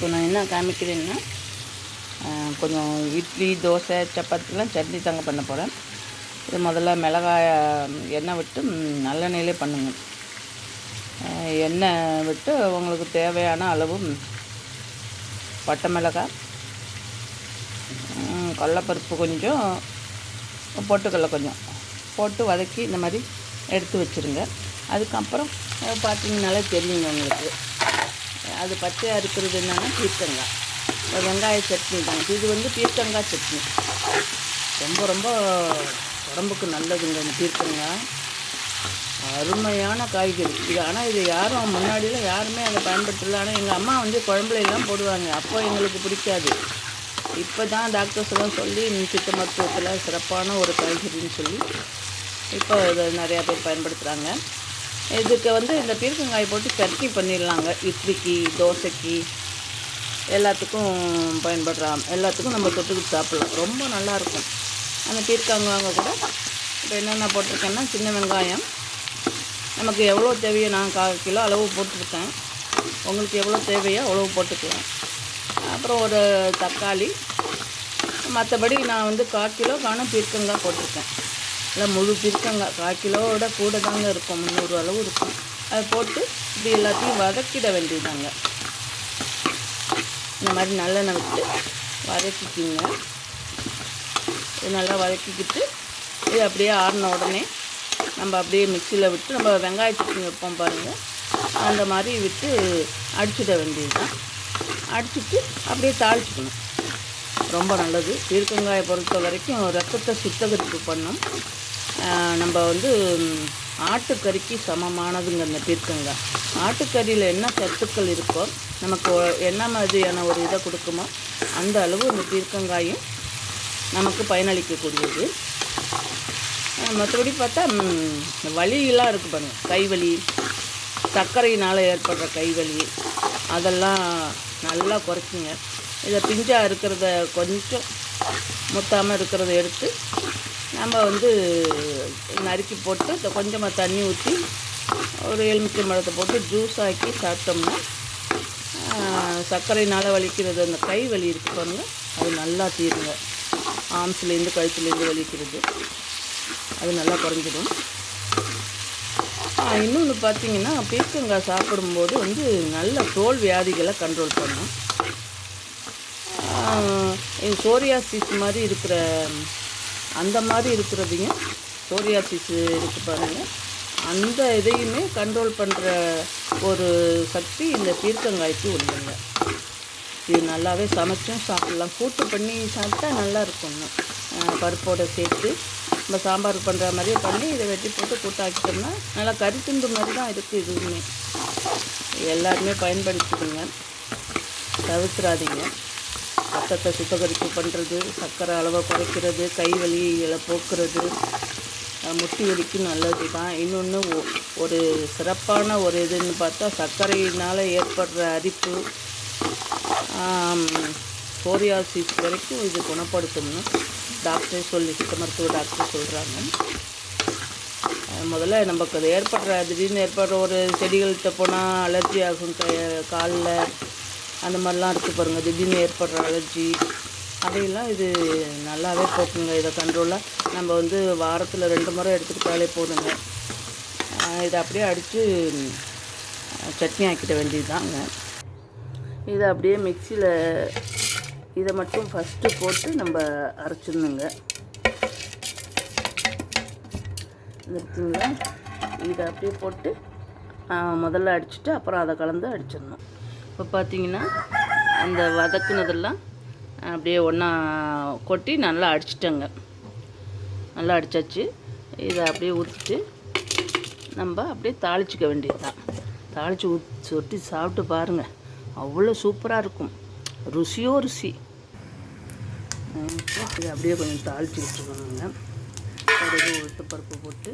இப்போ நான் என்ன காமிக்கிறேன்னா கொஞ்சம் இட்லி தோசை சப்பாத்திலாம் சட்னி தாங்க பண்ண போகிறேன் இது முதல்ல மிளகாய எண்ணெய் விட்டு நல்லெண்ணெயிலே பண்ணுங்க. எண்ணெய் விட்டு உங்களுக்கு தேவையான அளவு பட்டை மிளகாய் கடலப்பருப்பு கொஞ்சம் பொட்டுக்கடலை கொஞ்சம் போட்டு வதக்கி இந்த மாதிரி எடுத்து வச்சுருங்க. அதுக்கப்புறம் அஹ், பார்த்தீங்கனாலே தெரியுங்க உங்களுக்கு. அது பச்சையாக இருக்கிறது என்னென்னா பீர்க்கங்காய் வெங்காய சட்னி தாங்க இது வந்து பீர்க்கங்காய் சட்னி. ரொம்ப ரொம்ப உடம்புக்கு நல்லதுங்க இந்த பீர்க்கங்காய் அருமையான காய்கறி. இது ஆனால் இது யாரும் முன்னாடியில் யாருமே அதை பயன்படுத்தல. ஆனால் எங்கள் அம்மா வந்து குழம்புல எல்லாம் போடுவாங்க. அப்போ எங்களுக்கு பிடிக்காது. இப்போ தான் டாக்டர்ஸ் எல்லாம் சொல்லி சித்த மருத்துவத்தில் சிறப்பான ஒரு காய்கறின்னு சொல்லி இப்போ இதை நிறையா பேர் பயன்படுத்துகிறாங்க இதுக்கு வந்து இந்த பீர்க்கங்காய் போட்டு சட்னி பண்ணிடலாங்க. இட்லிக்கு தோசைக்கு. எல்லாத்துக்கும் பயன்படுறாம் எல்லாத்துக்கும் நம்ம தொட்டுக்கிட்டு சாப்பிட்லாம். ரொம்ப நல்லாயிருக்கும். அந்த பீர்க்கங்காய் கூட இப்போ என்னென்ன போட்டிருக்கேன்னா சின்ன வெங்காயம். நமக்கு எவ்வளோ தேவையோ நான் கால் கிலோ அளவு போட்டிருக்கேன். உங்களுக்கு எவ்வளோ தேவையோ அவ்வளோ போட்டுக்கலாம். அப்புறம் ஒரு தக்காளி. மற்றபடி நான் வந்து கால் கிலோ காணும் பீர்க்கங்காய் போட்டிருக்கேன். இல்லை முழு பீர்க்கங்காய் கால் கிலோவோட கூட தாங்க இருக்கும் முந்நூறு அளவு இருக்கும். அதை போட்டு இப்படி எல்லாத்தையும் வதக்கிட வேண்டியதாங்க இந்த மாதிரி நல்லெண்ணெய் விட்டு வதக்கிக்கிங்க. இது நல்லா வதக்கிக்கிட்டு இது அப்படியே ஆறின உடனே நம்ம அப்படியே மிக்சியில் விட்டு நம்ம வெங்காய சட்னி வைப்போம் பாருங்கள் அந்த மாதிரி விட்டு அடிச்சிட வேண்டியது தான் அடிச்சுட்டு அப்படியே தாளிச்சுக்கணும். ரொம்ப நல்லது. பீர்க்கங்காயை பொறுத்த வரைக்கும் ரத்தத்தை சுத்தகரிப்பு பண்ணும். நம்ம வந்து ஆட்டுக்கறிக்கு சமமானதுங்க இந்த பீர்க்கங்காய் ஆட்டுக்கறியில் என்ன சத்துக்கள் இருக்கோ நமக்கு என்ன மாதிரியான ஒரு இதை கொடுக்குமோ அந்த அளவு இந்த பீர்க்கங்காயும் நமக்கு பயனளிக்கக்கூடியது. மற்றபடி பார்த்தா இந்த வலியெல்லாம் இருக்குது பாருங்கள் கைவலி சர்க்கரையினால் ஏற்படுற கைவலி அதெல்லாம் நல்லா குறைக்குங்க. இதை பிஞ்சாக இருக்கிறத கொஞ்சம் முத்தாமல் இருக்கிறத எடுத்து நம்ம வந்து நறுக்கி போட்டு இதை கொஞ்சமாக தண்ணி ஊற்றி ஒரு எலுமிச்சை மரத்தை போட்டு ஜூஸ் ஆக்கி சாப்பிட்டோம்னா சர்க்கரைனால் சர்க்கரையினால் வலிக்கிறது அந்த கை வலி இருக்கு பாருங்கள் அது நல்லா தீருங்க. ஆம்ஸ்லேருந்து கழுத்துலேருந்து வலிக்கிறது. அது நல்லா குறைஞ்சிடும். இன்னொன்று பார்த்தீங்கன்னா பீர்க்கங்காய் சாப்பிடும்போது வந்து நல்ல தோல் வியாதிகளை கண்ட்ரோல் பண்ணும். சோரியாசிஸ் மாதிரி இருக்கிற அந்த மாதிரி இருக்கிறதையும் சோரியாசிஸ் இருக்குது பாருங்கள் அந்த இதையுமே கண்ட்ரோல் பண்ணுற ஒரு சக்தி இந்த பீர்க்கங்காய்க்கு உண்டுங்க. இது நல்லாவே சமைச்சும் சாப்பிட்லாம். கூட்டு பண்ணி சாப்பிட்டா நல்லா இருக்குங்க பருப்போடு பருப்போட சேர்த்து நம்ம சாம்பார் பண்ணுற மாதிரியே பண்ணி இதை வெட்டி போட்டு கூட்டாக்கிட்டோம்னா நல்லா கறித்துண்டு மாதிரி தான் இருக்குது இதுவுமே எல்லாருமே பயன்படுத்திக்கோங்க. தவிர்த்துறாதீங்க ரத்தத்தை சுத்தகரிப்பு பண்ணுறது சர்க்கரை அளவை குறைக்கிறது கை வலிகளை போக்குறது முட்டி வலிக்கு நல்லது தான் இன்னொன்று ஒரு சிறப்பான ஒரு இதுன்னு பார்த்தா சர்க்கரையினால் ஏற்படுற அரிப்பு சோரியாசிஸ் வரைக்கும் இது குணப்படுத்தும்னு டாக்டரே சொல்லி சித்த மருத்துவ டாக்டர் சொல்கிறாங்க முதல்ல நமக்கு அது ஏற்படுற திடீர்னு ஏற்படுற ஒரு செடிகள்கிட்ட போனால் அலர்ஜி ஆகும் க காலில். அந்த மாதிரிலாம் இருக்குது பாருங்கள் திடீர்னு ஏற்படுற அலர்ஜி. அதையெல்லாம் இது நல்லாவே போக்குங்க. இதை கண்ட்ரோலாக நம்ம வந்து வாரத்தில் ரெண்டு முறை எடுத்துக்கிட்டாலே போதுங்க. இதை அப்படியே அடித்து சட்னி ஆக்கிட வேண்டியதுதாங்க. இதை அப்படியே மிக்சியில் இதை மட்டும் ஃபஸ்ட்டு போட்டு நம்ம அரைச்சிடணுங்க. நிறுத்திங்களா இதை அப்படியே போட்டு முதல்ல அடிச்சுட்டு அப்புறம் அதை கலந்து அடிச்சிடணும். இப்போ பார்த்தீங்கன்னா அந்த வதக்குனதெல்லாம் அப்படியே ஒன்றா கொட்டி நல்லா அடிச்சிட்டேங்க. நல்லா அடித்தாச்சு இதை அப்படியே ஊற்றிட்டு நம்ம அப்படியே தாளிச்சிக்க வேண்டியது தான் தாளித்து ஊத் சொட்டி சாப்பிட்டு பாருங்கள் அவ்வளோ சூப்பராக இருக்கும். ருசியோ ருசி. இது அப்படியே கொஞ்சம் தாளித்து விட்டுருக்கோங்க கடுகு உளுத்தப்பருப்பு போட்டு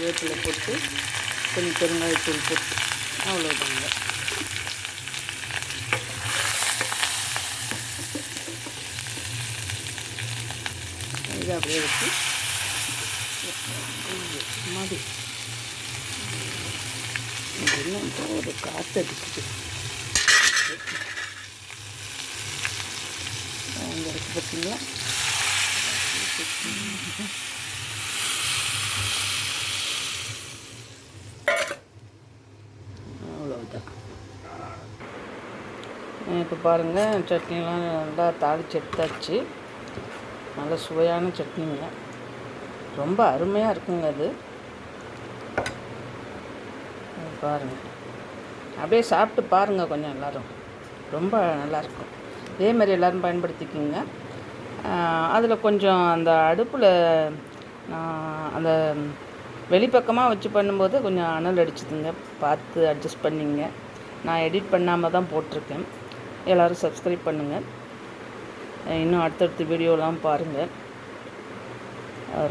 உம், போட்டு கொஞ்சம் பெருங்காயத்தூள் போட்டு அவ்வளோதாங்க இது அப்படியே வச்சு மூடி இது ஒரு காற்று அடிக்குது. அங்கே இருக்கு பார்த்தீங்களா இப்போ பாருங்கள் சட்னிலாம் நல்லா தாளிச்சு எடுத்தாச்சு. நல்ல சுவையான சட்னிங்க. ரொம்ப அருமையாக இருக்குங்க அது. பாருங்கள் அப்படியே சாப்பிட்டு பாருங்கள் கொஞ்சம் எல்லோரும். ரொம்ப நல்லாயிருக்கும் இதே மாதிரி எல்லோரும் பயன்படுத்திக்கிங்க. அதில் கொஞ்சம் அந்த அடுப்பில் அந்த வெளிப்பக்கமாக வச்சு பண்ணும்போது கொஞ்சம் அனல் அடிச்சுதுங்க. பார்த்து அட்ஜஸ்ட் பண்ணிங்க. நான் எடிட் பண்ணாமல் தான் போட்டிருக்கேன். எல்லோரும் சப்ஸ்கிரைப் பண்ணுங்கள் இன்னும் அடுத்தடுத்த வீடியோலாம் பாருங்கள்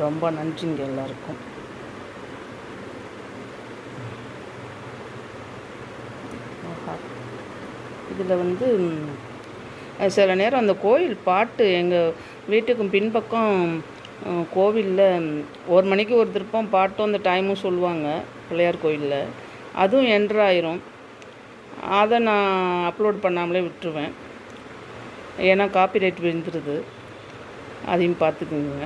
ரொம்ப நன்றிங்க எல்லாருக்கும். இதில் வந்து சில நேரம் அந்த கோயில் பாட்டு எங்கள் வீட்டுக்கும் பின்பக்கம் கோவிலில் ஒரு மணிக்கு ஒரு திருப்பம் பாட்டும் அந்த டைமும் சொல்லுவாங்க. பிள்ளையார் கோயிலில். அதுவும் என்ட்ராயிரும் அதை நான் அப்லோட் பண்ணாமலே விட்டுருவேன். ஏன்னா காப்பிரைட் விழுந்துருது. அதையும் பார்த்துக்குங்க.